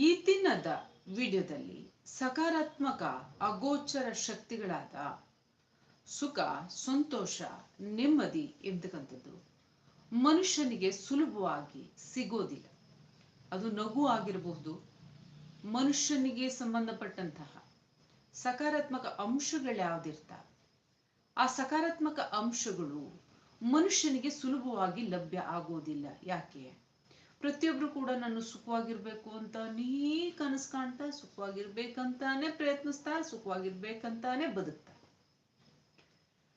ಈ ದಿನದ ವಿಡಿಯೋದಲ್ಲಿ ಸಕಾರಾತ್ಮಕ ಅಗೋಚರ ಶಕ್ತಿಗಳಾದ ಸುಖ, ಸಂತೋಷ, ನೆಮ್ಮದಿ ಎಂತಕ್ಕಂಥದ್ದು ಮನುಷ್ಯನಿಗೆ ಸುಲಭವಾಗಿ ಸಿಗೋದಿಲ್ಲ. ಅದು ನಗು ಆಗಿರಬಹುದು, ಮನುಷ್ಯನಿಗೆ ಸಂಬಂಧಪಟ್ಟಂತಹ ಸಕಾರಾತ್ಮಕ ಅಂಶಗಳು ಯಾವ್ದಿರ್ತಾವೆ ಆ ಸಕಾರಾತ್ಮಕ ಅಂಶಗಳು ಮನುಷ್ಯನಿಗೆ ಸುಲಭವಾಗಿ ಲಭ್ಯ ಆಗೋದಿಲ್ಲ. ಯಾಕೆ? ಪ್ರತಿಯೊಬ್ರು ಕೂಡ ನಾನು ಸುಖವಾಗಿರ್ಬೇಕು ಅಂತ ನೀ ಕನಸು ಕಾಣ್ತಾ ಸುಖವಾಗಿರ್ಬೇಕಂತಾನೆ ಪ್ರಯತ್ನಿಸ್ತಾ, ಸುಖವಾಗಿರ್ಬೇಕಂತಾನೆ ಬದುಕ್ತಾ.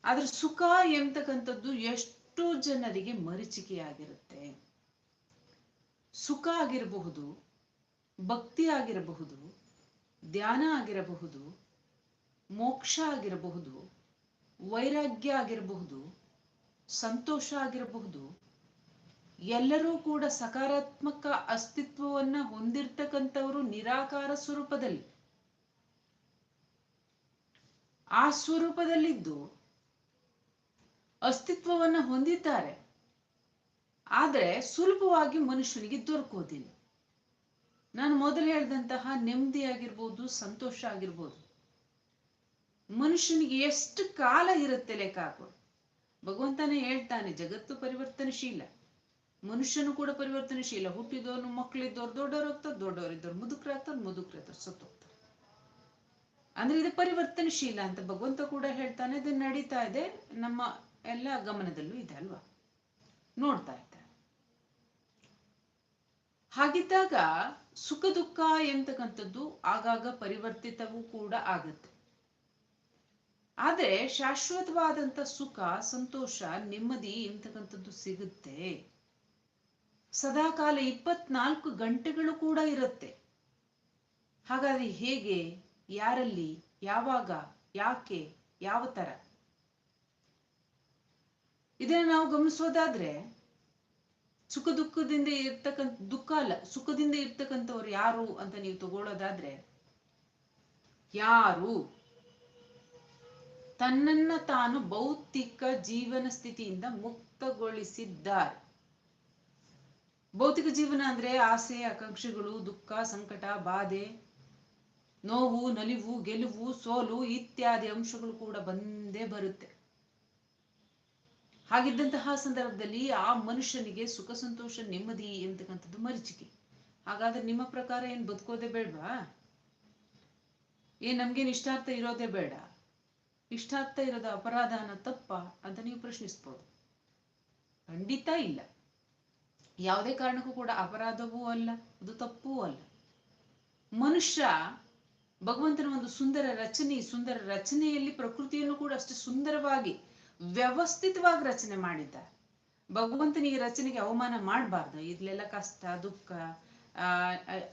ಆದ್ರೆ ಸುಖ ಎಂತಕ್ಕಂಥದ್ದು ಎಷ್ಟು ಜನರಿಗೆ ಮರೀಚಿಕೆಯಾಗಿರುತ್ತೆ. ಸುಖ ಆಗಿರಬಹುದು, ಭಕ್ತಿ ಆಗಿರಬಹುದು, ಧ್ಯಾನ ಆಗಿರಬಹುದು, ಮೋಕ್ಷ ಆಗಿರಬಹುದು, ವೈರಾಗ್ಯ ಆಗಿರಬಹುದು, ಸಂತೋಷ ಆಗಿರಬಹುದು ಎಲ್ಲರೂ ಕೂಡ ಸಕಾರಾತ್ಮಕ ಅಸ್ತಿತ್ವವನ್ನ ಹೊಂದಿರ್ತಕ್ಕಂಥವರು ನಿರಾಕಾರ ಸ್ವರೂಪದಲ್ಲಿ. ಆ ಸ್ವರೂಪದಲ್ಲಿದ್ದು ಅಸ್ತಿತ್ವವನ್ನ ಹೊಂದಿದ್ದಾರೆ. ಆದರೆ ಸುಲಭವಾಗಿ ಮನುಷ್ಯನಿಗೆ ದೊರಕೋದಿಲ್ಲ. ನಾನು ಮೊದಲು ಹೇಳಿದಂತಹ ನೆಮ್ಮದಿ ಆಗಿರ್ಬೋದು ಸಂತೋಷ ಆಗಿರ್ಬೋದು. ಮನುಷ್ಯನಿಗೆ ಎಷ್ಟು ಕಾಲ ಇರುತ್ತೆ ಲೆಕ್ಕ ಭಗವಂತನೇ ಹೇಳ್ತಾನೆ, ಜಗತ್ತು ಪರಿವರ್ತನಶೀಲ. ಮನುಷ್ಯನು ಕೂಡ ಪರಿವರ್ತನಶೀಲ. ಹುಟ್ಟಿದವನು ಮಕ್ಕಳಿದ್ದವ್ರು, ದೊಡ್ಡವ್ರು ಹೋಗ್ತಾರೆ ದೊಡ್ಡವರಿದ್ದವ್ರು ಮುದುಕರಾಗ್ತಾರೆ ಮುದುಕರಾಗ್ತಾರೆ ಸತ್ತೋಗ್ತಾರೆ ಅಂದ್ರೆ ಇದು ಪರಿವರ್ತನಶೀಲ ಅಂತ ಭಗವಂತ ಕೂಡ ಹೇಳ್ತಾನೆ, ಇದು ನಡೀತಾ ಇದೆ, ನಮ್ಮ ಎಲ್ಲ ಗಮನದಲ್ಲೂ ಇದೆ ಅಲ್ವಾ? ನೋಡ್ತಾ ಇದ್ದಾರೆ. ಹಾಗಿದ್ದಾಗ ಸುಖ ದುಃಖ ಎಂತಕ್ಕಂಥದ್ದು ಆಗಾಗ ಪರಿವರ್ತಿತವೂ ಕೂಡ ಆಗುತ್ತೆ. ಆದ್ರೆ ಶಾಶ್ವತವಾದಂತ ಸುಖ, ಸಂತೋಷ, ನೆಮ್ಮದಿ ಎಂತಕ್ಕಂಥದ್ದು ಸಿಗುತ್ತೆ. ಸದಾಕಾಲ ಇಪ್ಪತ್ನಾಲ್ಕು ಗಂಟೆಗಳು ಕೂಡ ಇರುತ್ತೆ. ಹಾಗಾದ್ರೆ ಹೇಗೆ, ಯಾರಲ್ಲಿ, ಯಾವಾಗ, ಯಾಕೆ, ಯಾವ ತರ ಇದನ್ನ ನಾವು ಗಮನಿಸೋದಾದ್ರೆ, ಸುಖ ದುಃಖದಿಂದ ಇರ್ತಕ್ಕಂಥ, ದುಃಖ ಅಲ್ಲ, ಸುಖದಿಂದ ಇರ್ತಕ್ಕಂಥವ್ರು ಯಾರು ಅಂತ ನೀವು ತಗೊಳ್ಳೋದಾದ್ರೆ, ಯಾರು? ತನ್ನನ್ನ ತಾನು ಭೌತಿಕ ಜೀವನ ಸ್ಥಿತಿಯಿಂದ ಮುಕ್ತಗೊಳಿಸಿದ್ದಾರೆ. ಭೌತಿಕ ಜೀವನ ಅಂದ್ರೆ ಆಸೆ, ಆಕಾಂಕ್ಷೆಗಳು, ದುಃಖ, ಸಂಕಟ, ಬಾಧೆ, ನೋವು, ನಲಿವು, ಗೆಲುವು, ಸೋಲು ಇತ್ಯಾದಿ ಅಂಶಗಳು ಕೂಡ ಬಂದೇ ಬರುತ್ತೆ. ಹಾಗಿದ್ದಂತಹ ಸಂದರ್ಭದಲ್ಲಿ ಆ ಮನುಷ್ಯನಿಗೆ ಸುಖ, ಸಂತೋಷ, ನೆಮ್ಮದಿ ಎಂತಕ್ಕಂಥದ್ದು ಮರಿಚಿಕೆ. ಹಾಗಾದ್ರೆ ನಿಮ್ಮ ಪ್ರಕಾರ ಏನ್ ಬದುಕೋದೆ ಬೇಡ್ವಾ? ಏನ್ ನಮ್ಗೇನ್ ಇಷ್ಟಾರ್ಥ ಇರೋದೇ ಬೇಡ? ಇಷ್ಟಾರ್ಥ ಇರೋದ ಅಪರಾಧನ ತಪ್ಪ ಅಂತ ನೀವು ಪ್ರಶ್ನಿಸ್ಬೋದು. ಖಂಡಿತ ಇಲ್ಲ. ಯಾವುದೇ ಕಾರಣಕ್ಕೂ ಕೂಡ ಅಪರಾಧವೂ ಅಲ್ಲ, ಅದು ತಪ್ಪೂ ಅಲ್ಲ. ಮನುಷ್ಯ ಭಗವಂತನ ಒಂದು ಸುಂದರ ರಚನೆ, ಸುಂದರ ರಚನೆಯಲ್ಲಿ ಪ್ರಕೃತಿಯನ್ನು ಕೂಡ ಅಷ್ಟು ಸುಂದರವಾಗಿ, ವ್ಯವಸ್ಥಿತವಾಗಿ ರಚನೆ ಮಾಡಿದ್ದಾರೆ. ಭಗವಂತನಿಗೆ ರಚನೆಗೆ ಅವಮಾನ ಮಾಡಬಾರ್ದು. ಇದ್ಲೆಲ್ಲ ಕಷ್ಟ, ದುಃಖ,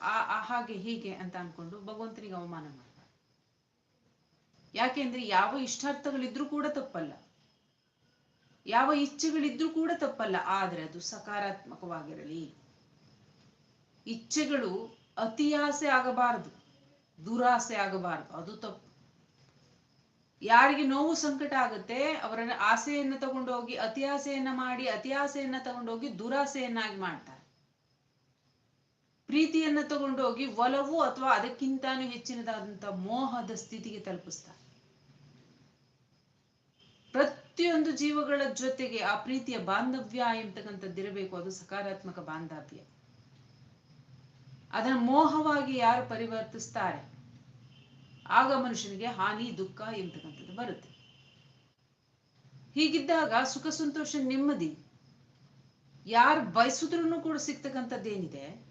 ಆ ಹಾಗೆ ಹೀಗೆ ಅಂತ ಅನ್ಕೊಂಡು ಭಗವಂತನಿಗೆ ಅವಮಾನ ಮಾಡಬಾರ್ದು. ಯಾಕೆಂದ್ರೆ ಯಾವ ಇಷ್ಟಾರ್ಥಗಳಿದ್ರೂ ಕೂಡ ತಪ್ಪಲ್ಲ. ಯಾವ ಇಚ್ಛೆಗಳಿದ್ರೂ ಕೂಡ ತಪ್ಪಲ್ಲ, ಆದ್ರೆ ಅದು ಸಕಾರಾತ್ಮಕವಾಗಿರಲಿ. ಇಚ್ಛೆಗಳು ಅತಿಯಾಸೆ ಆಗಬಾರದು, ದುರಾಸೆ ಆಗಬಾರದು, ಅದು ತಪ್ಪು. ಯಾರಿಗೆ ನೋವು ಸಂಕಟ ಆಗುತ್ತೆ ಅವರ ಆಸೆಯನ್ನು ತಗೊಂಡೋಗಿ, ಅತಿ ಆಸೆಯನ್ನ ಮಾಡಿ, ಅತಿ ಆಸೆಯನ್ನ ತಗೊಂಡೋಗಿ ದುರಾಸೆಯನ್ನಾಗಿ ಮಾಡ್ತಾರೆ. ಪ್ರೀತಿಯನ್ನ ತಗೊಂಡೋಗಿ ಒಲವು ಅಥವಾ ಅದಕ್ಕಿಂತಾನು ಹೆಚ್ಚಿನದಾದಂತ ಮೋಹದ ಸ್ಥಿತಿಗೆ ತಲುಪಿಸ್ತಾರೆ. ಪ್ರತಿಯೊಂದು ಜೀವಗಳ ಜೊತೆಗೆ ಆ ಪ್ರೀತಿಯ ಬಾಂಧವ್ಯ ಎಂತಕ್ಕಂಥದ್ದಿರಬೇಕು ಅದು ಸಕಾರಾತ್ಮಕ ಬಾಂಧವ್ಯ. ಅದನ್ನ ಮೋಹವಾಗಿ ಯಾರು ಪರಿವರ್ತಿಸ್ತಾರೆ? ಆಗ ಮನುಷ್ಯನಿಗೆ ಹಾನಿ, ದುಃಖ ಎಂತಕ್ಕಂಥದ್ದು ಬರುತ್ತೆ. ಹೀಗಿದ್ದಾಗ ಸುಖ, ಸಂತೋಷ, ನೆಮ್ಮದಿ ಯಾರು ಬಯಸಿದ್ರೂ ಕೂಡ ಸಿಗ್ತಕ್ಕಂಥದ್ದೇನಿದೆ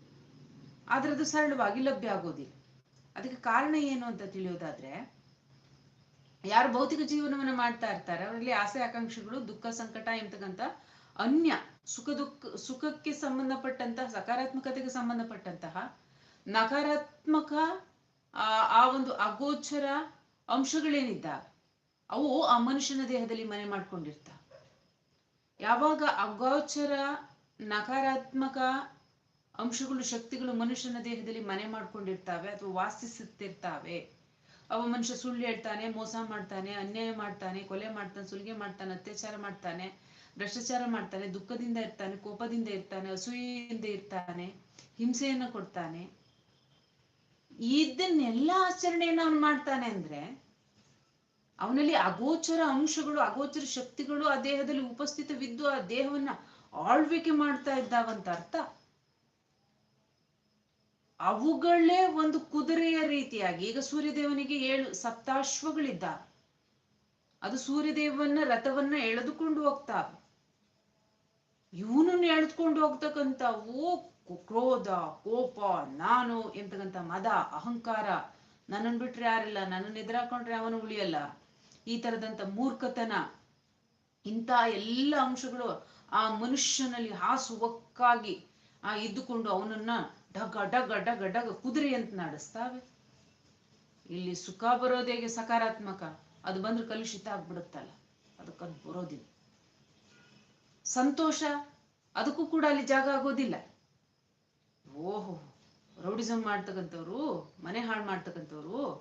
ಆದ್ರೆ ಅದು ಸರಳವಾಗಿ ಲಭ್ಯ ಆಗೋದಿಲ್ಲ. ಅದಕ್ಕೆ ಕಾರಣ ಏನು ಅಂತ ತಿಳಿಯೋದಾದ್ರೆ ಯಾರು ಭೌತಿಕ ಜೀವನವನ್ನ ಮಾಡ್ತಾ ಇರ್ತಾರೆ, ಅವರಲ್ಲಿ ಆಸೆ, ಆಕಾಂಕ್ಷೆಗಳು, ದುಃಖ, ಸಂಕಟ ಎಂತಕ್ಕಂಥ ಅನ್ಯ ಸುಖ, ದುಃಖ, ಸುಖಕ್ಕೆ ಸಂಬಂಧಪಟ್ಟಂತಹ, ಸಕಾರಾತ್ಮಕತೆಗೆ ಸಂಬಂಧಪಟ್ಟಂತಹ ನಕಾರಾತ್ಮಕ, ಆ ಒಂದು ಅಗೋಚರ ಅಂಶಗಳೇನಿದ್ದಾವೆ, ಅವು ಆ ಮನುಷ್ಯನ ದೇಹದಲ್ಲಿ ಮನೆ ಮಾಡ್ಕೊಂಡಿರ್ತಾವೆ. ಯಾವಾಗ ಅಗೋಚರ, ನಕಾರಾತ್ಮಕ ಅಂಶಗಳು, ಶಕ್ತಿಗಳು ಮನುಷ್ಯನ ದೇಹದಲ್ಲಿ ಮನೆ ಮಾಡ್ಕೊಂಡಿರ್ತಾವೆ ಅಥವಾ ವಾಸಿಸುತ್ತಿರ್ತಾವೆ ಅವ ಮನುಷ್ಯ ಸುಳ್ಳು ಹೇಳ್ತಾನೆ, ಮೋಸ ಮಾಡ್ತಾನೆ, ಅನ್ಯಾಯ ಮಾಡ್ತಾನೆ, ಕೊಲೆ ಮಾಡ್ತಾನೆ, ಸುಲಿಗೆ ಮಾಡ್ತಾನೆ, ಅತ್ಯಾಚಾರ ಮಾಡ್ತಾನೆ, ಭ್ರಷ್ಟಾಚಾರ ಮಾಡ್ತಾನೆ, ದುಃಖದಿಂದ ಇರ್ತಾನೆ, ಕೋಪದಿಂದ ಇರ್ತಾನೆ ಅಸೂಯಿಂದ ಇರ್ತಾನೆ, ಹಿಂಸೆಯನ್ನ ಕೊಡ್ತಾನೆ. ಇದನ್ನೆಲ್ಲ ಆಚರಣೆಯನ್ನ ಅವನು ಮಾಡ್ತಾನೆ ಅಂದ್ರೆ ಅವನಲ್ಲಿ ಅಗೋಚರ ಅಂಶಗಳು, ಅಗೋಚರ ಶಕ್ತಿಗಳು ಆ ದೇಹದಲ್ಲಿ ಉಪಸ್ಥಿತವಿದ್ದು ಆ ದೇಹವನ್ನ ಆಳ್ವಿಕೆ ಮಾಡ್ತಾ ಇದ್ದಾವಂತ ಅರ್ಥ. ಅವುಗಳೇ ಒಂದು ಕುದುರೆಯ ರೀತಿಯಾಗಿ, ಈಗ ಸೂರ್ಯದೇವನಿಗೆ ಏಳು ಸಪ್ತಾಶ್ವಗಳಿದ್ದ ಅದು ಸೂರ್ಯದೇವನ ರಥವನ್ನ ಎಳೆದುಕೊಂಡು ಹೋಗ್ತಾವೆ. ಇವನನ್ನು ಎಳೆದುಕೊಂಡು ಓ ಕ್ರೋಧ, ಕೋಪ, ನಾನು ಎಂತಕ್ಕಂಥ ಮದ, ಅಹಂಕಾರ ನನ್ನನ್ ಬಿಟ್ರೆ ಯಾರಿಲ್ಲ, ನನ್ನನ್ನು ಎದುರಾಕೊಂಡ್ರೆ ಅವನು ಉಳಿಯಲ್ಲ. ಈ ತರದಂತ ಮೂರ್ಖತನ, ಇಂಥ ಎಲ್ಲ ಅಂಶಗಳು ಆ ಮನುಷ್ಯನಲ್ಲಿ ಹಾಸು ಒಕ್ಕಾಗಿ ಆ ಇದ್ದುಕೊಂಡು ಅವನನ್ನ ಡಗ ಡಗ ಡಗ ಡಗ ಕುದುರೆ ಅಂತ ನಡೆಸ್ತಾವೆ. ಇಲ್ಲಿ ಸುಖ ಬರೋದೇಗೆ ಸಕಾರಾತ್ಮಕ? ಅದು ಬಂದ್ರೆ ಕಲುಷಿತ ಆಗ್ಬಿಡುತ್ತಲ್ಲ. ಅದಕ್ಕದು ಬರೋದಿಲ್ಲ. ಸಂತೋಷ, ಅದಕ್ಕೂ ಕೂಡ ಅಲ್ಲಿ ಜಾಗ ಆಗೋದಿಲ್ಲ. ಓಹೋ ರೌಡಿಸಮ್ ಮಾಡ್ತಕ್ಕಂಥವ್ರು, ಮನೆ ಹಾಳು ಮಾಡ್ತಕ್ಕಂಥವ್ರು,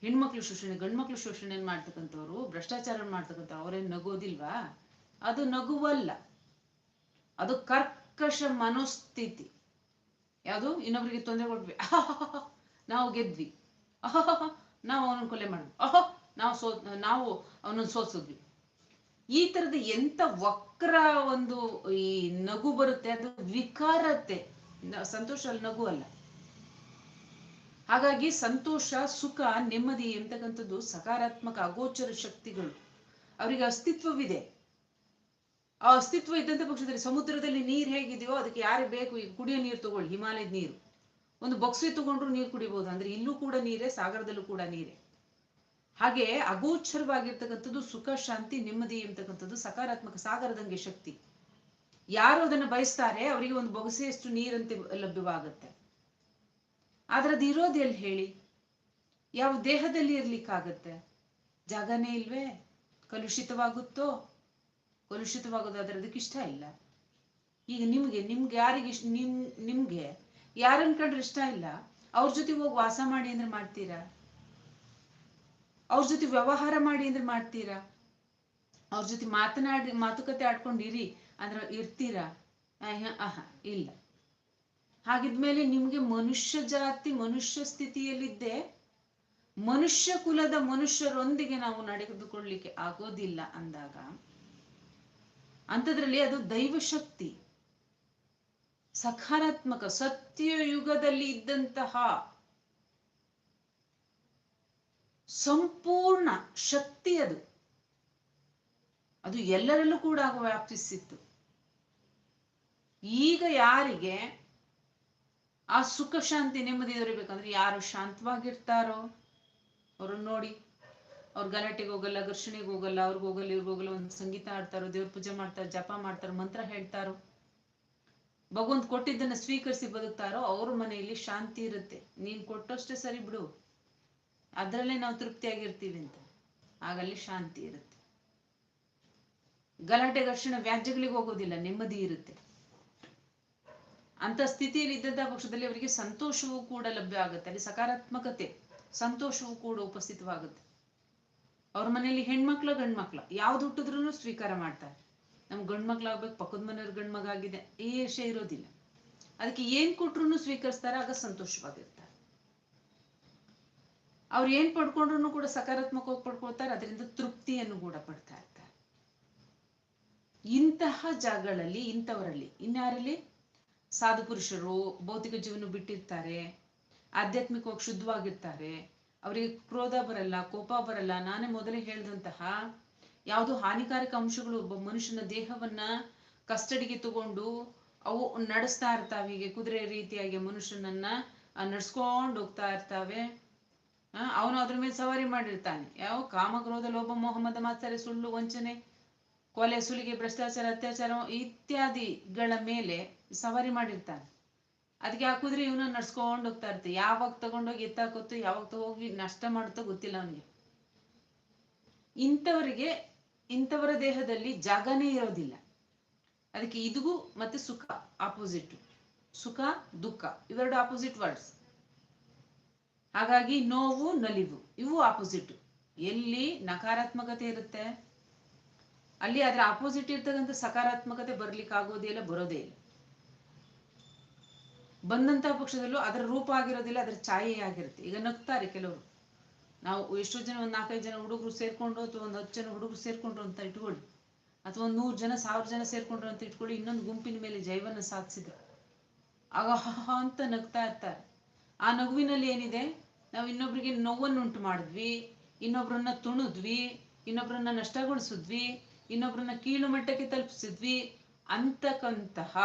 ಹೆಣ್ಮಕ್ಳು ಶೋಷಣೆ, ಗಂಡ್ಮಕ್ಳು ಶೋಷಣೆ ಮಾಡ್ತಕ್ಕಂಥವ್ರು, ಭ್ರಷ್ಟಾಚಾರ ಮಾಡ್ತಕ್ಕಂಥ ಅವರೇನು ನಗೋದಿಲ್ವಾ? ಅದು ನಗುವಲ್ಲ. ಅದು ಕರ್ಕಶ ಮನೋಸ್ಥಿತಿ. ಯಾವುದು? ಇನ್ನೊಬ್ರಿಗೆ ತೊಂದರೆ ಕೊಟ್ವಿ ನಾವು ಗೆದ್ವಿ. ನಾವು ಅವನನ್ನು ಕೊಲೆ ಮಾಡಿದ್ವಿ. ಅಹೋ ನಾವು ಸೋ, ನಾವು ಅವನನ್ನು ಸೋಸಿದ್ವಿ ಈ ತರದ ಎಂತ ವಕ್ರ ಒಂದು ಈ ನಗು ಬರುತ್ತೆ, ಅದು ವಿಕಾರತೆ ಸಂತೋಷ ಅಲ್ಲಿ, ನಗು ಅಲ್ಲ. ಹಾಗಾಗಿ ಸಂತೋಷ, ಸುಖ, ನೆಮ್ಮದಿ ಎಂತಕ್ಕಂಥದ್ದು ಸಕಾರಾತ್ಮಕ, ಅಗೋಚರ ಶಕ್ತಿಗಳು. ಅವರಿಗೆ ಅಸ್ತಿತ್ವವಿದೆ. ಆ ಅಸ್ತಿತ್ವ ಇದ್ದಂಥ ಪಕ್ಷದಲ್ಲಿ ಸಮುದ್ರದಲ್ಲಿ ನೀರು ಹೇಗಿದೆಯೋ ಅದಕ್ಕೆ ಯಾರಿಗೆ ಬೇಕು ಈಗ ಕುಡಿಯೋ ನೀರು ತಗೊಳ್ಳಿ, ಹಿಮಾಲಯದ ನೀರು. ಒಂದು ಬೊಕ್ಸಿ ತಗೊಂಡ್ರು ನೀರು ಕುಡಿಬಹುದು ಅಂದ್ರೆ ಇಲ್ಲೂ ಕೂಡ ನೀರೇ, ಸಾಗರದಲ್ಲೂ ಕೂಡ ನೀರೇ. ಹಾಗೆ ಅಗೋಚರವಾಗಿರ್ತಕ್ಕಂಥದ್ದು ಸುಖ, ಶಾಂತಿ, ನೆಮ್ಮದಿ ಎಂಬತಕ್ಕಂಥದ್ದು ಸಕಾರಾತ್ಮಕ ಸಾಗರದಂಗೆ ಶಕ್ತಿ. ಯಾರು ಅದನ್ನ ಬಯಸ್ತಾರೆ? ಅವರಿಗೆ ಒಂದು ಬೊಗಸೆಯಷ್ಟು ನೀರಂತೆ ಲಭ್ಯವಾಗುತ್ತೆ. ಆದ್ರೆ ಅದು ಇರೋದು ಎಲ್ಲಿ ಹೇಳಿ? ಯಾವ ದೇಹದಲ್ಲಿ ಇರ್ಲಿಕ್ಕಾಗತ್ತೆ? ಜಾಗನೇ ಇಲ್ವೇ? ಕಲುಷಿತವಾಗುತ್ತೋ? ಕಲುಷಿತವಾಗೋದಾದ್ರೆ ಅದಕ್ಕೆ ಇಷ್ಟ ಇಲ್ಲ. ಈಗ ನಿಮಗೆ, ನಿಮ್ಗೆ ಯಾರಿಗೆ ಇಷ್ಟ, ನಿಮ್, ನಿಮ್ಗೆ ಯಾರನ್ನ ಕಂಡ್ರೆ ಇಷ್ಟ ಇಲ್ಲ. ಅವ್ರ ಜೊತೆ ಹೋಗಿ ವಾಸ ಮಾಡಿ ಅಂದ್ರೆ ಮಾಡ್ತೀರಾ? ಅವ್ರ ಜೊತೆ ವ್ಯವಹಾರ ಮಾಡಿ ಅಂದ್ರೆ ಮಾಡ್ತೀರಾ? ಅವ್ರ ಜೊತೆ ಮಾತನಾಡಿ, ಮಾತುಕತೆ ಆಡ್ಕೊಂಡಿರಿ ಅಂದ್ರೆ ಇರ್ತೀರಾ? ಅಹ, ಇಲ್ಲ. ಹಾಗಿದ್ಮೇಲೆ ನಿಮ್ಗೆ ಮನುಷ್ಯ ಜಾತಿ, ಮನುಷ್ಯ ಸ್ಥಿತಿಯಲ್ಲಿದ್ದೆ ಮನುಷ್ಯ ಕುಲದ ಮನುಷ್ಯರೊಂದಿಗೆ ನಾವು ನಡೆದುಕೊಳ್ಳಿಕ್ಕೆ ಆಗೋದಿಲ್ಲ ಅಂದಾಗ ಅಂಥದ್ರಲ್ಲಿ ಅದು ದೈವಶಕ್ತಿ. ಸಕಾರಾತ್ಮಕ, ಸತ್ಯ ಯುಗದಲ್ಲಿ ಇದ್ದಂತಹ ಸಂಪೂರ್ಣ ಶಕ್ತಿ ಅದು. ಅದು ಎಲ್ಲರಲ್ಲೂ ಕೂಡ ವ್ಯಾಪಿಸಿತ್ತು ಈಗ ಯಾರಿಗೆ ಆ ಸುಖ, ಶಾಂತಿ ನೆಮ್ಮದಿ ದೊರಿಬೇಕಂದ್ರೆ ಯಾರು ಶಾಂತವಾಗಿರ್ತಾರೋ, ಅವ್ರನ್ನ ನೋಡಿ ಅವ್ರ ಗಲಾಟೆಗೆ ಹೋಗಲ್ಲ, ಘರ್ಷಣೆಗೆ ಹೋಗಲ್ಲ, ಅವ್ರಿಗೆ ಹೋಗಲ್ಲ, ಇವ್ರಿಗೆ ಹೋಗಲ್ಲ, ಒಂದು ಸಂಗೀತ ಆಡ್ತಾರೋ ದೇವ್ರ ಪೂಜೆ ಮಾಡ್ತಾರೋ, ಜಪ ಮಾಡ್ತಾರೋ, ಮಂತ್ರ ಹೇಳ್ತಾರೋ. ಭಗವಂತ ಕೊಟ್ಟಿದ್ದನ್ನ ಸ್ವೀಕರಿಸಿ ಬದುಕ್ತಾರೋ, ಅವ್ರ ಮನೆಯಲ್ಲಿ ಶಾಂತಿ ಇರುತ್ತೆ. ನೀನ್ ಕೊಟ್ಟಷ್ಟೇ ಸರಿ ಬಿಡು. ಅದರಲ್ಲೇ ನಾವು ತೃಪ್ತಿಯಾಗಿರ್ತೀವಿ ಅಂತ. ಆಗಲ್ಲಿ ಶಾಂತಿ ಇರುತ್ತೆ. ಗಲಾಟೆ, ಘರ್ಷಣೆ ವ್ಯಾಜ್ಯಗಳಿಗೆ ಹೋಗೋದಿಲ್ಲ, ನೆಮ್ಮದಿ ಇರುತ್ತೆ. ಅಂತ ಸ್ಥಿತಿಯಲ್ಲಿ ಇದ್ದಂತಹ ಪಕ್ಷದಲ್ಲಿ ಅವರಿಗೆ ಸಂತೋಷವೂ ಕೂಡ ಲಭ್ಯ ಆಗುತ್ತೆ. ಅಲ್ಲಿ ಸಕಾರಾತ್ಮಕತೆ, ಸಂತೋಷವೂ ಕೂಡ ಉಪಸ್ಥಿತವಾಗುತ್ತೆ. ಅವ್ರ ಮನೆಯಲ್ಲಿ ಹೆಣ್ಮಕ್ಳ, ಗಂಡ್ಮಕ್ಳ. ಯಾವ್ದು ಹುಟ್ಟಿದ್ರು ಸ್ವೀಕಾರ ಮಾಡ್ತಾರೆ. ನಮ್ ಗಂಡ್ಮಕ್ಳಾಗ್ಬೇಕು, ಪಕ್ಕದ ಮನೆಯವ್ರ ಗಂಡ್ಮಗ ಆಗಿದೆ ಈ ವಿಷಯ ಇರೋದಿಲ್ಲ. ಅದಕ್ಕೆ ಏನ್ ಕೊಟ್ರು ಸ್ವೀಕರಿಸ್ತಾರೆ, ಆಗ ಸಂತೋಷವಾಗಿರ್ತಾರೆ. ಅವ್ರು ಏನ್ ಪಡ್ಕೊಂಡ್ರು ಕೂಡ ಸಕಾರಾತ್ಮಕವಾಗಿ ಪಡ್ಕೊಳ್ತಾರೆ, ಅದರಿಂದ ತೃಪ್ತಿಯನ್ನು ಕೂಡ ಪಡ್ತಾ ಇರ್ತಾರೆ. ಇಂತಹ ಜಾಗಗಳಲ್ಲಿ, ಇಂಥವರಲ್ಲಿ, ಇನ್ಯಾರಲ್ಲಿ? ಸಾಧು ಪುರುಷರು ಭೌತಿಕ ಜೀವನ ಬಿಟ್ಟಿರ್ತಾರೆ, ಆಧ್ಯಾತ್ಮಿಕವಾಗಿ ಶುದ್ಧವಾಗಿರ್ತಾರೆ ಅವರಿಗೆ ಕ್ರೋಧ ಬರಲ್ಲ, ಕೋಪ ಬರಲ್ಲ. ನಾನೇ ಮೊದಲೇ ಹೇಳಿದಂತಹ ಯಾವುದು ಹಾನಿಕಾರಕ ಅಂಶಗಳು ಒಬ್ಬ ಮನುಷ್ಯನ ದೇಹವನ್ನ ಕಸ್ಟಡಿಗೆ ತಗೊಂಡು ಅವು ನಡೆಸ್ತಾ ಇರ್ತಾವೆ. ಹೀಗೆ ಕುದುರೆ ರೀತಿಯಾಗಿ ಮನುಷ್ಯನನ್ನ ನಡ್ಸ್ಕೊಂಡು ಹೋಗ್ತಾ ಇರ್ತಾವೆ. ಅವನು ಅದ್ರ ಮೇಲೆ ಸವಾರಿ ಮಾಡಿರ್ತಾನೆ. ಯಾವ, ಕಾಮಕ್ರೋಧ ಲೋಭ ಮೋಹ, ಮದ ಮಾತಾರೆ ಸುಳ್ಳು, ವಂಚನೆ, ಕೊಲೆ, ಸುಲಿಗೆ, ಭ್ರಷ್ಟಾಚಾರ, ಅತ್ಯಾಚಾರ, ಇತ್ಯಾದಿಗಳ ಮೇಲೆ ಸವಾರಿ ಮಾಡಿರ್ತಾನೆ. ಅದಕ್ಕೆ ಆ ಕುದುರೆ ಇವನ ನಡ್ಸ್ಕೊಂಡು ಹೋಗ್ತಾ ಇರ್ತೆ. ಯಾವಾಗ ತಗೊಂಡೋಗಿ ಎತ್ತಾಕೊತ್ತು, ಯಾವಾಗ ಹೋಗಿ ನಷ್ಟ ಮಾಡುತ್ತೋ ಗೊತ್ತಿಲ್ಲ ಅವನಿಗೆ. ಇಂಥವರಿಗೆ, ಇಂಥವರ ದೇಹದಲ್ಲಿ ಜಾಗನೇ ಇರೋದಿಲ್ಲ. ಅದಕ್ಕೆ ಇದಿಗೂ ಮತ್ತೆ ಸುಖ ಆಪೋಸಿಟ್ ಸುಖ, ದುಃಖ ಇವೆರಡು ಆಪೋಸಿಟ್ ವರ್ಡ್ಸ್ ಹಾಗಾಗಿ ನೋವು, ನಲಿವು, ಇವು ಆಪೋಸಿಟ್ ಎಲ್ಲಿ ನಕಾರಾತ್ಮಕತೆ ಇರುತ್ತೆ? ಅಲ್ಲಿ ಅದರ ಆಪೋಸಿಟ್ ಇರ್ತಕ್ಕಂಥ ಸಕಾರಾತ್ಮಕತೆ ಬರ್ಲಿಕ್ಕೆ ಆಗೋದೇ ಇಲ್ಲ, ಬರೋದೇ ಇಲ್ಲ. ಬಂದಂತಹ ಪಕ್ಷದಲ್ಲೂ ಅದರ ರೂಪ ಆಗಿರೋದಿಲ್ಲ, ಅದರ ಛಾಯೆ ಆಗಿರುತ್ತೆ. ಈಗ ನಗ್ತಾರೆ ಕೆಲವರು. ನಾವು ಎಷ್ಟೋ ಜನ ಒಂದು ನಾಲ್ಕೈದು ಜನ ಹುಡುಗರು ಸೇರ್ಕೊಂಡು ಅಥವಾ ಒಂದು ಹತ್ತು ಜನ ಹುಡುಗರು ಸೇರ್ಕೊಂಡ್ರು ಅಂತ ಇಟ್ಕೊಳ್ಳಿ. ಅಥವಾ ಒಂದು ನೂರು ಜನ, ಸಾವಿರ ಜನ ಸೇರ್ಕೊಂಡ್ರು ಅಂತ ಇಟ್ಕೊಳ್ಳಿ, ಇನ್ನೊಂದು ಗುಂಪಿನ ಮೇಲೆ ಜೈವನ್ನ ಸಾಧಿಸಿದ್ರು. ಆಗ ಅಂತ ನಗ್ತಾ ಇರ್ತಾರೆ. ಆ ನಗುವಿನಲ್ಲಿ ಏನಿದೆ? ನಾವು ಇನ್ನೊಬ್ರಿಗೆ ನೋವನ್ನುಂಟು ಮಾಡಿದ್ವಿ, ಇನ್ನೊಬ್ರನ್ನ ತುಣಿದ್ವಿ, ಇನ್ನೊಬ್ರನ್ನ ನಷ್ಟಗೊಳಿಸಿದ್ವಿ, ಇನ್ನೊಬ್ರನ್ನ ಕೀಳು ಮಟ್ಟಕ್ಕೆ ತಲುಪಿಸಿದ್ವಿ, ಅಂತಕ್ಕಂತಹ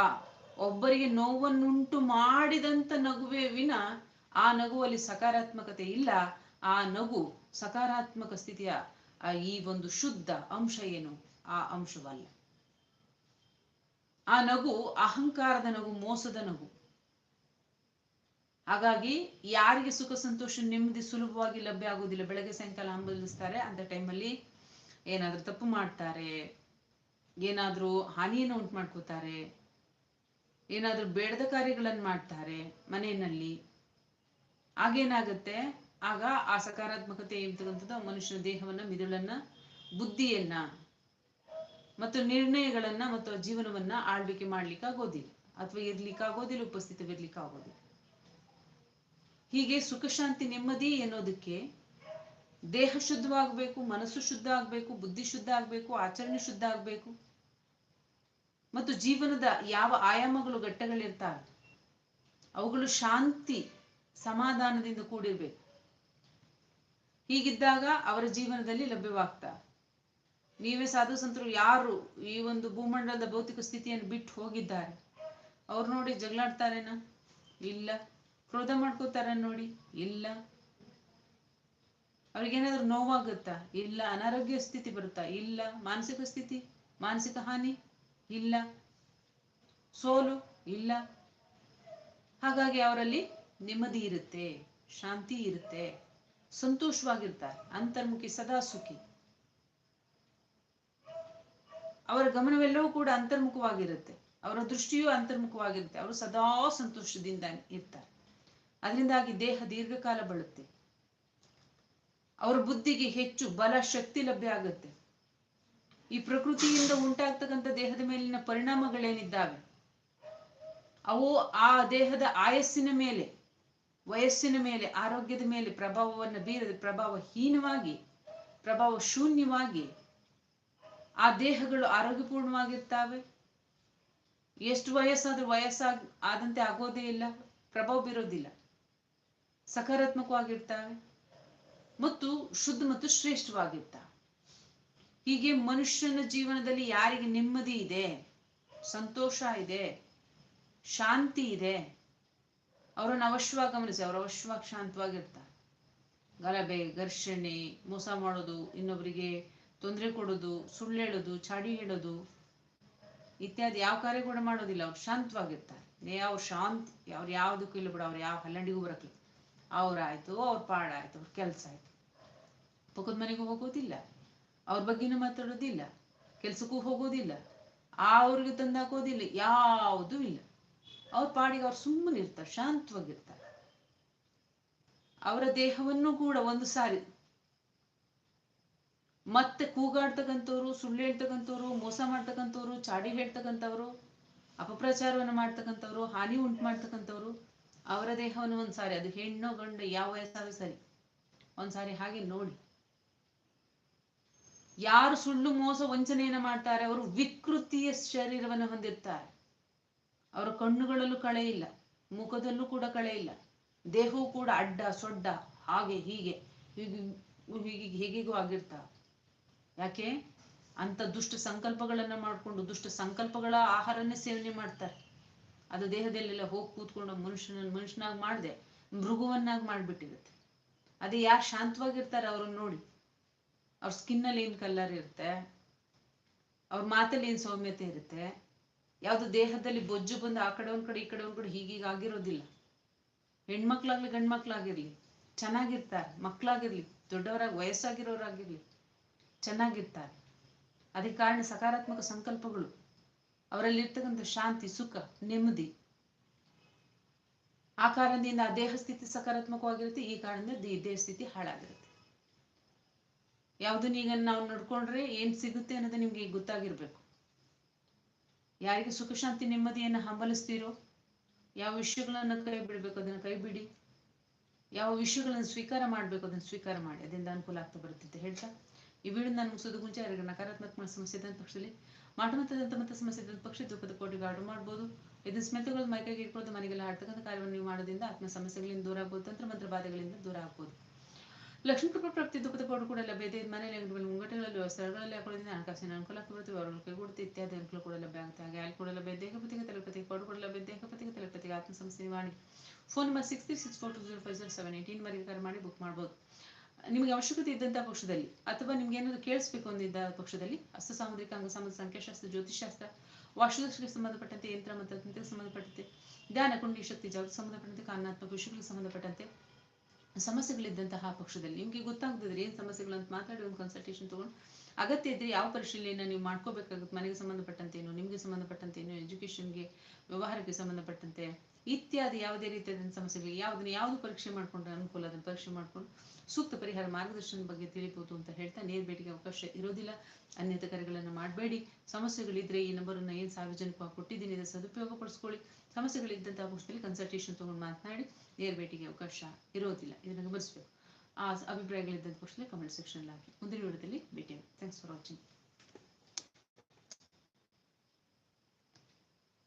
ಒಬ್ಬರಿಗೆ ನೋವನ್ನುಂಟು ಮಾಡಿದಂತ ನಗುವೇ ವಿನ ಆ ನಗುವಲ್ಲಿ ಸಕಾರಾತ್ಮಕತೆ ಇಲ್ಲ. ಆ ನಗು ಸಕಾರಾತ್ಮಕ ಸ್ಥಿತಿಯ ಈ ಒಂದು ಶುದ್ಧ ಅಂಶ ಏನು? ಆ ಅಂಶವಲ್ಲ. ಆ ನಗು ಅಹಂಕಾರದ ನಗು, ಮೋಸದ ನಗು. ಹಾಗಾಗಿ ಯಾರಿಗೆ ಸುಖ ಸಂತೋಷ ನೆಮ್ಮದಿ ಸುಲಭವಾಗಿ ಲಭ್ಯ ಆಗುವುದಿಲ್ಲ, ಬೆಳಗ್ಗೆ ಸಾಯಂಕಾಲ ಹಂಬಲಿಸ್ತಾರೆ ಅಂತ ಟೈಮಲ್ಲಿ ಏನಾದ್ರೂ ತಪ್ಪು ಮಾಡ್ತಾರೆ, ಏನಾದ್ರೂ ಹಾನಿಯನ್ನು ಉಂಟು ಮಾಡ್ಕೋತಾರೆ ಏನಾದ್ರೂ ಬೇಡದ ಕಾರ್ಯಗಳನ್ನು ಮಾಡ್ತಾರೆ ಮನೆಯಲ್ಲಿ, ಆಗೇನಾಗುತ್ತೆ? ಆಗ ಆ ಸಕಾರಾತ್ಮಕತೆ ಇರ್ತಕ್ಕಂಥದ್ದು ಮನುಷ್ಯನ ದೇಹವನ್ನ, ಮಿದುಳನ್ನ, ಬುದ್ಧಿಯನ್ನ ಮತ್ತು ನಿರ್ಣಯಗಳನ್ನ ಮತ್ತು ಜೀವನವನ್ನ ಆಳ್ವಿಕೆ ಮಾಡ್ಲಿಕ್ಕೆ ಆಗೋದಿಲ್ಲ ಅಥವಾ ಇರ್ಲಿಕ್ಕೆ ಆಗೋದಿಲ್ಲ ಉಪಸ್ಥಿತವಿರ್ಲಿಕ್ಕೆ ಆಗೋದಿಲ್ಲ ಹೀಗೆ ಸುಖ ಶಾಂತಿ ನೆಮ್ಮದಿ ಎನ್ನೋದಕ್ಕೆ ದೇಹ ಶುದ್ಧವಾಗಬೇಕು, ಮನಸ್ಸು ಶುದ್ಧ ಆಗ್ಬೇಕು, ಬುದ್ಧಿ ಶುದ್ಧ ಆಗ್ಬೇಕು, ಆಚರಣೆ ಶುದ್ಧ ಆಗ್ಬೇಕು. ಮತ್ತು ಜೀವನದ ಯಾವ ಆಯಾಮಗಳು ಘಟ್ಟಗಳಿರ್ತಾವೆ? ಅವುಗಳು ಶಾಂತಿ ಸಮಾಧಾನದಿಂದ ಕೂಡಿರ್ಬೇಕು. ಹೀಗಿದ್ದಾಗ ಅವರ ಜೀವನದಲ್ಲಿ ಲಭ್ಯವಾಗ್ತಾ ನೀವೇ ಸಾಧು ಸಂತರು, ಯಾರು ಈ ಒಂದು ಭೂಮಂಡಲದ ಭೌತಿಕ ಸ್ಥಿತಿಯನ್ನು ಬಿಟ್ಟು ಹೋಗಿದ್ದಾರೆ? ಅವ್ರು ನೋಡಿ ಜಗಳಾಡ್ತಾರೇನ? ಇಲ್ಲ. ಕ್ರೋಧ ಮಾಡ್ಕೋತಾರ ನೋಡಿ? ಇಲ್ಲ. ಅವ್ರಿಗೇನಾದ್ರೂ ನೋವಾಗುತ್ತಾ? ಇಲ್ಲ. ಅನಾರೋಗ್ಯ ಸ್ಥಿತಿ ಬರುತ್ತಾ? ಇಲ್ಲ. ಮಾನಸಿಕ ಸ್ಥಿತಿ? ಮಾನಸಿಕ ಹಾನಿ? ಇಲ್ಲ. ಸೋಲು ಇಲ್ಲ. ಹಾಗಾಗಿ ಅವರಲ್ಲಿ ನೆಮ್ಮದಿ ಇರುತ್ತೆ, ಶಾಂತಿ ಇರುತ್ತೆ, ಸಂತೋಷವಾಗಿರ್ತಾರೆ, ಅಂತರ್ಮುಖಿ ಸದಾ ಸುಖಿ. ಅವರ ಗಮನವೆಲ್ಲವೂ ಕೂಡ ಅಂತರ್ಮುಖವಾಗಿರುತ್ತೆ. ಅವರ ದೃಷ್ಟಿಯೂ ಅಂತರ್ಮುಖವಾಗಿರುತ್ತೆ. ಅವರು ಸದಾ ಸಂತೋಷದಿಂದ ಇರ್ತಾರೆ. ಅದರಿಂದಾಗಿ ದೇಹ ದೀರ್ಘಕಾಲ ಬಳುತ್ತೆ. ಅವರ ಬುದ್ಧಿಗೆ ಹೆಚ್ಚು ಬಲ, ಶಕ್ತಿ ಲಭ್ಯ ಆಗುತ್ತೆ. ಈ ಪ್ರಕೃತಿಯಿಂದ ಉಂಟಾಗ್ತಕ್ಕಂಥ ದೇಹದ ಮೇಲಿನ ಪರಿಣಾಮಗಳೇನಿದ್ದಾವೆ? ಅವು ಆ ದೇಹದ ಆಯಸ್ಸಿನ ಮೇಲೆ, ವಯಸ್ಸಿನ ಮೇಲೆ, ಆರೋಗ್ಯದ ಮೇಲೆ ಪ್ರಭಾವವನ್ನು ಬೀರದೆ ಪ್ರಭಾವಹೀನವಾಗಿ ಪ್ರಭಾವ ಶೂನ್ಯವಾಗಿ ಆ ದೇಹಗಳು ಆರೋಗ್ಯಪೂರ್ಣವಾಗಿರ್ತಾವೆ. ಎಷ್ಟು ವಯಸ್ಸಾದ್ರೂ ವಯಸ್ಸಾಗಿ, ಆದಂತೆ ಆಗೋದೇ ಇಲ್ಲ, ಪ್ರಭಾವ ಬೀರೋದಿಲ್ಲ. ಸಕಾರಾತ್ಮಕವಾಗಿರ್ತಾವೆ. ಮತ್ತು ಶುದ್ಧ ಮತ್ತು ಶ್ರೇಷ್ಠವಾಗಿರ್ತಾವೆ. ಹೀಗೆ ಮನುಷ್ಯನ ಜೀವನದಲ್ಲಿ ಯಾರಿಗೆ ನೆಮ್ಮದಿ ಇದೆ? ಸಂತೋಷ ಇದೆ. ಶಾಂತಿ ಇದೆ. ಅವರನ್ನು ಅವಶ್ಯವಾಗಿ ಗಮನಿಸಿ, ಅವರು ಅವಶ್ಯವಾಗಿ ಶಾಂತವಾಗಿರ್ತಾರೆ. ಗಲಭೆ, ಘರ್ಷಣೆ, ಮೋಸ ಮಾಡೋದು ಇನ್ನೊಬ್ಬರಿಗೆ ತೊಂದರೆ ಕೊಡೋದು, ಸುಳ್ಳು ಹೇಳೋದು, ಚಾಡಿ ಹೇಳೋದು, ಇತ್ಯಾದಿ ಯಾವ ಕಾರ್ಯ ಕೂಡ ಮಾಡೋದಿಲ್ಲ. ಅವ್ರು ಶಾಂತವಾಗಿರ್ತಾರೆ. ಅವ್ರು ಶಾಂತಿ, ಅವ್ರು ಯಾವುದಕ್ಕೂ ಇಲ್ಲ ಬಿಡ, ಅವ್ರು ಯಾವ ಹಲ್ಲಂಡಿಗೂ ಬರಕ್ಲಿ ಅವ್ರಾಯ್ತು, ಅವ್ರ ಪಾಡಾಯ್ತು, ಅವ್ರ ಕೆಲಸ ಆಯ್ತು. ಪಕ್ಕದ ಮನೆಗೂ ಹೋಗೋದಿಲ್ಲ. ಅವ್ರ ಬಗ್ಗೆನೂ ಮಾತಾಡೋದಿಲ್ಲ. ಕೆಲ್ಸಕ್ಕೂ ಹೋಗೋದಿಲ್ಲ. ಅವ್ರಿಗೆ ತಂದಾಕೋದಿಲ್ಲ ಯಾವುದೂ ಇಲ್ಲ. ಅವ್ರ ಪಾಡಿಗೆ ಅವ್ರು ಸುಮ್ಮನೆ ಇರ್ತಾರೆ, ಶಾಂತವಾಗಿರ್ತಾರೆ. ಅವರ ದೇಹವನ್ನು ಕೂಡ ಒಂದು ಸಾರಿ ಮತ್ತೆ ಕೂಗಾಡ್ತಕ್ಕಂಥವ್ರು, ಸುಳ್ಳು ಹೇಳ್ತಕ್ಕಂಥವ್ರು, ಮೋಸ ಮಾಡ್ತಕ್ಕಂಥವ್ರು, ಚಾಡಿ ಹೇಳ್ತಕ್ಕಂಥವ್ರು, ಅಪಪ್ರಚಾರವನ್ನು ಮಾಡ್ತಕ್ಕಂಥವ್ರು, ಹಾನಿ ಉಂಟು ಮಾಡ್ತಕ್ಕಂಥವ್ರು, ಅವರ ದೇಹವನ್ನು ಒಂದ್ಸಾರಿ, ಅದು ಹೆಣ್ಣು ಗಂಡು ಯಾವ ವಯಸ್ಸಾದ್ರೂ ಸರಿ, ಒಂದ್ಸಾರಿ ಹಾಗೆ ನೋಡಿ. ಯಾರು ಸುಳ್ಳು ಮೋಸ ವಂಚನೆಯನ್ನು ಮಾಡ್ತಾರೆ, ಅವರು ವಿಕೃತಿಯ ಶರೀರವನ್ನು ಹೊಂದಿರ್ತಾರೆ. ಅವರ ಕಣ್ಣುಗಳಲ್ಲೂ ಕಳೆ ಇಲ್ಲ, ಮುಖದಲ್ಲೂ ಕೂಡ ಕಳೆ ಇಲ್ಲ, ದೇಹವು ಕೂಡ ಅಡ್ಡ, ಸೊಡ್ಡ, ಹಾಗೆ, ಹೀಗೆ ಹೀಗೆ ಹೇಗೆಗೂ ಆಗಿರ್ತಾವ ಯಾಕೆ? ಅಂತ ದುಷ್ಟ ಸಂಕಲ್ಪಗಳನ್ನ ಮಾಡ್ಕೊಂಡು, ದುಷ್ಟ ಸಂಕಲ್ಪಗಳ ಆಹಾರನೇ ಸೇವನೆ ಮಾಡ್ತಾರೆ. ಅದು ದೇಹದಲ್ಲೆಲ್ಲ ಹೋಗಿ ಕೂತ್ಕೊಂಡು ಮನುಷ್ಯನ, ಮನುಷ್ಯನಾಗಿ ಮಾಡದೆ, ಮೃಗುವನ್ನಾಗಿ ಮಾಡ್ಬಿಟ್ಟಿರುತ್ತೆ. ಅದೇ ಯಾರು ಶಾಂತವಾಗಿರ್ತಾರೆ ಅವ್ರನ್ನ ನೋಡಿ. ಅವ್ರ ಸ್ಕಿನ್ನಲ್ಲಿ ಏನ್ ಕಲರ್ ಇರುತ್ತೆ, ಅವ್ರ ಮಾತಲ್ಲಿ ಏನು ಸೌಮ್ಯತೆ ಇರುತ್ತೆ, ಯಾವ್ದು ದೇಹದಲ್ಲಿ ಬೊಜ್ಜು ಬಂದು ಆ ಕಡೆ ಒಂದ್ ಕಡೆ ಈ ಕಡೆ ಒಂದ್ ಕಡೆ ಹೀಗೀಗ ಆಗಿರೋದಿಲ್ಲ. ಹೆಣ್ಮಕ್ಳಾಗ್ಲಿ ಗಂಡ್ಮಕ್ಳಾಗಿರ್ಲಿ, ಚೆನ್ನಾಗಿರ್ತಾರೆ, ಮಕ್ಳಾಗಿರ್ಲಿ, ದೊಡ್ಡವರಾಗಿ, ವಯಸ್ಸಾಗಿರೋರಾಗಿರ್ಲಿ, ಚೆನ್ನಾಗಿರ್ತಾರೆ. ಅದಕ್ಕೆ ಕಾರಣ ಸಕಾರಾತ್ಮಕ ಸಂಕಲ್ಪಗಳು, ಅವರಲ್ಲಿರ್ತಕ್ಕಂಥ ಶಾಂತಿ, ಸುಖ, ನೆಮ್ಮದಿ, ಆ ಕಾರಣದಿಂದ ಆ ದೇಹ ಸ್ಥಿತಿ ಸಕಾರಾತ್ಮಕವಾಗಿರುತ್ತೆ, ಈ ಕಾರಣದಿಂದ ಈ ದೇಹ ಸ್ಥಿತಿ ಹಾಳಾಗಿರುತ್ತೆ. ಯಾವುದನ್ನ ಈಗ ನಾವು ನಡ್ಕೊಂಡ್ರೆ ಏನ್ ಸಿಗುತ್ತೆ ಅನ್ನೋದು ನಿಮಗೆ ಗೊತ್ತಾಗಿರ್ಬೇಕು. ಯಾರಿಗೆ ಸುಖ ಶಾಂತಿ ನೆಮ್ಮದಿಯನ್ನು ಹಂಬಲಿಸ್ತೀರೋ, ಯಾವ ವಿಷಯಗಳನ್ನ ಕೈ ಬಿಡಬೇಕು, ಅದನ್ನ ಕೈ ಬಿಡಿ. ಯಾವ ವಿಷಯಗಳನ್ನು ಸ್ವೀಕಾರ ಮಾಡಬೇಕು, ಅದನ್ನು ಸ್ವೀಕಾರ ಮಾಡಿ. ಅದರಿಂದ ಅನುಕೂಲ ಆಗ್ತಾ ಅಂತ ಹೇಳ್ತಾ, ಈ ವಿಡಿಯೋ ನಾನು ಮುಗಿಸೋದು ಮುಂಚೆ ಯಾರಿಗೆ ನಕಾರಾತ್ಮಕ ಸಮಸ್ಯೆ ಇದ್ದಂತ ಪಕ್ಷದಲ್ಲಿ ಮಾಟಮತದಂತ ಮತ್ತೆ ಸಮಸ್ಯೆ ಇದ್ದಂತ ಪಕ್ಷ ದುಃಖದ ಕೋಟಿಗೆ ಆರ್ಡರ್ ಮಾಡ್ಬೋದು. ಇದನ್ನ ಸ್ಮೆತಗಳು ಮೈಕೈಗೆ ಇಟ್ಕೊಳ್ಳೋದು ಮನೆಗೆಲ್ಲ ಆಡ್ತಕ್ಕಂಥ ಕಾರ್ಯವನ್ನು ನೀವು ಮಾಡೋದ್ರಿಂದ ಆತ್ಮ ಸಮಸ್ಯೆಗಳಿಂದ ದೂರ ಆಗ್ಬೋದು ತಂತ್ರ ಮಂತ್ರ ಬಾಧೆಗಳಿಂದ ದೂರ ಆಗ್ಬೋದು. ಲಕ್ಷ್ಮೀ ಕೃಪಾ ಪ್ರಾಪ್ತಿ ದುಃಖದ ಪೌಡರ್ ಕೂಡ ಲಭ್ಯ ಇದೆ. ಮನೆಯಲ್ಲಿ ಮುಂಗಟ್ಟುಗಳಲ್ಲಿ ಸ್ಥಳಗಳಲ್ಲಿ ಹಾಕೊಳ್ಳೋದ್ರಿಂದ ಹಣಕಾಸಿನ ಅನುಕೂಲ ಬರುತ್ತೆ ಅವರ ಕೈಗೂಡುತ್ತೆ ಇತ್ಯಾದಿ ಅನುಕೂಲ ಕೂಡ ಲಭ್ಯ ಆಗುತ್ತೆ ಹಾಗೆ ಅಲ್ಲಿ ಕೂಡ ಲಭ್ಯ ದೇಹಪತಿಗೆ ತಲುಪತಿ ಪೌಡರ್ ಕೂಡ ಲಭ್ಯ ದೇಹಪತಿಗೆ ತಲುಪತಿ ಆತ್ಮ ಸಂಸ್ಥೆ ನಿವಾರಣೆ. Phone number six three six four two zero five zero seven eighteen ವರೆಗೆ ಕರೆ ಮಾಡಿ ಬುಕ್ ಮಾಡ್ಬೋದು. ನಿಮಗೆ ಅವಶ್ಯಕತೆ ಇದ್ದಂಥ ಪಕ್ಷದಲ್ಲಿ ಅಥವಾ ನಿಮ್ಗೆ ಏನಾದ್ರು ಕೇಳಿಸ್ಬೇಕು ಅಂದಿದ್ದ ಪಕ್ಷದಲ್ಲಿ ಅಸ್ತ ಸಾಮುದ್ರಿಕ, ಅಂಗ ಸಂಬಂಧ ಸಂಖ್ಯಾಶಾಸ್ತ್ರ ಜ್ಯೋತಿಷಾಸ್ತ್ರ ವಾಸ್ತುದಕ್ಷಿಗೆ ಸಂಬಂಧಪಟ್ಟಂತೆ, ಯಂತ್ರ ಮತ್ತು ಸಂಬಂಧಪಟ್ಟಂತೆ ಧ್ಯಾನ ಕುಂಡಿ, ಶಕ್ತಿ ಜಾಗಕ್ಕೆ ಸಂಬಂಧಪಟ್ಟಂತೆ ಕಾನಾತ್ಮಕ ವಿಷಯಗಳಿಗೆ ಸಂಬಂಧಪಟ್ಟಂತೆ ಸಮಸ್ಯೆಗಳಿದ್ದಂತಹ ಪಕ್ಷದಲ್ಲಿ ನಿಮಗೆ ಗೊತ್ತಾಗ್ತಿದ್ರೆ ಏನು ಸಮಸ್ಯೆಗಳು ಅಂತ ಮಾತಾಡಿ ಒಂದು ಕನ್ಸಲ್ಟೇಷನ್ ತಗೊಂಡು. ಅಗತ್ಯ ಇದ್ರೆ ಯಾವ ಪರಿಶೀಲನೆಯನ್ನು ನೀವು ಮಾಡ್ಕೋಬೇಕಾಗುತ್ತೆ? ಮನೆಗೆ ಸಂಬಂಧಪಟ್ಟಂತೇನು ನಿಮಗೆ ಸಂಬಂಧಪಟ್ಟಂತೇನು ಎಜುಕೇಷನ್ಗೆ ವ್ಯವಹಾರಕ್ಕೆ ಸಂಬಂಧಪಟ್ಟಂತೆ, ಇತ್ಯಾದಿ ಯಾವುದೇ ರೀತಿಯಾದ ಸಮಸ್ಯೆಗಳು ಯಾವುದನ್ನ ಯಾವುದು ಪರೀಕ್ಷೆ ಮಾಡ್ಕೊಂಡ್ರೆ ಅನುಕೂಲ ಅದನ್ನು ಪರೀಕ್ಷೆ ಮಾಡ್ಕೊಂಡು ಸೂಕ್ತ ಪರಿಹಾರ ಮಾರ್ಗದರ್ಶನದ ಬಗ್ಗೆ ತಿಳಿಬಹುದು ಅಂತ ಹೇಳ್ತಾ ನೇರ ಭೇಟಿಗೆ ಅವಕಾಶ ಇರೋದಿಲ್ಲ. ಅನ್ಯತ ಕರೆಗಳನ್ನು ಮಾಡಬೇಡಿ. ಸಮಸ್ಯೆಗಳಿದ್ರೆ ಈ ನಂಬರನ್ನು ಏನು ಸಾರ್ವಜನಿಕವಾಗಿ ಕೊಟ್ಟಿದ್ದೀನಿ ಇದರ ಸದುಪಯೋಗ ಪಡಿಸ್ಕೊಳ್ಳಿ ಸಮಸ್ಯೆಗಳಿದ್ದಂತಹ ಪಕ್ಷದಲ್ಲಿ ಕನ್ಸಲ್ಟೇಷನ್ ತಗೊಂಡು ಮಾತನಾಡಿ. ನೇರ ಭೇಟಿಗೆ ಅವಕಾಶ ಇರೋದಿಲ್ಲ. ಇದನ್ನು ಗಮನಿಸಬೇಕು ಆ ಅಭಿಪ್ರಾಯಗಳಿದ್ದಂಥ ಪಕ್ಷದಲ್ಲಿ ಕಮೆಂಟ್ ಸೆಕ್ಷನ್ ಹಾಕಿ. ಮುಂದಿನ ವಿಡಿಯೋದಲ್ಲಿ ಭೇಟಿಯಾಗಿ ಥ್ಯಾಂಕ್ಸ್ ಫಾರ್ ವಾಚಿಂಗ್